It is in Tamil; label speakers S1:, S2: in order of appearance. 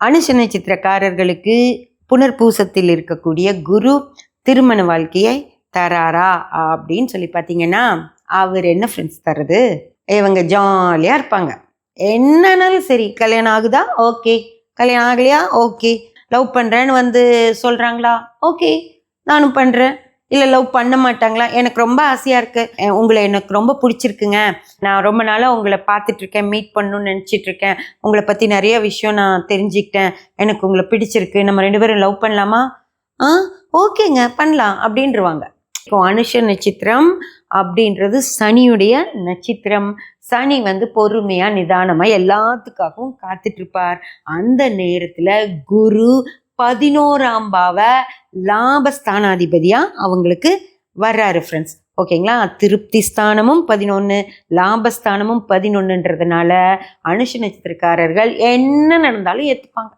S1: அனுஷ நட்சத்திரக்காரர்களுக்கு புனர்பூசத்தில் இருக்கக்கூடிய குரு திருமண வாழ்க்கையை தராரா அப்படின்னு சொல்லி பார்த்தீங்கன்னா அவர் என்ன ஃப்ரெண்ட்ஸ் தர்றது? இவங்க ஜாலியாக இருப்பாங்க. என்னன்னாலும் சரி கல்யாணம் ஆகுதா? ஓகே கல்யாணம் ஆகலையா? ஓகே லவ் பண்ணுறேன்னு வந்து சொல்கிறாங்களா ஓகே நானும் பண்ணுறேன் இல்லை லவ் பண்ண மாட்டாங்களா? எனக்கு ரொம்ப ஆசையாக இருக்குது உங்களை எனக்கு ரொம்ப பிடிச்சிருக்குங்க. நான் ரொம்ப நாளாக உங்களை பார்த்துட்ருக்கேன் மீட் பண்ணணும்னு நினச்சிட்ருக்கேன் உங்களை பற்றி நிறைய விஷயம் நான் தெரிஞ்சுக்கிட்டேன். எனக்கு உங்களை பிடிச்சிருக்கு. நம்ம ரெண்டு பேரும் லவ் பண்ணலாமா? ஆ ஓகேங்க பண்ணலாம் அப்படின்றவாங்க. இப்போ அனுஷ நட்சத்திரம் அப்படின்றது சனியுடைய நட்சத்திரம். சனி வந்து பொறுமையாக நிதானமாக எல்லாத்துக்காகவும் காத்துட்ருப்பார் அந்த நேரத்தில் குரு பதினோராம் பாவ லாபஸ்தானாதிபதியா அவங்களுக்கு வர்றாரு ஃப்ரெண்ட்ஸ் ஓகேங்களா திருப்தி ஸ்தானமும் பதினொன்று லாபஸ்தானமும் பதினொன்றுன்றதுனால அனுஷ நட்சத்திரக்காரர்கள் என்ன நடந்தாலும் ஏற்றுப்பாங்க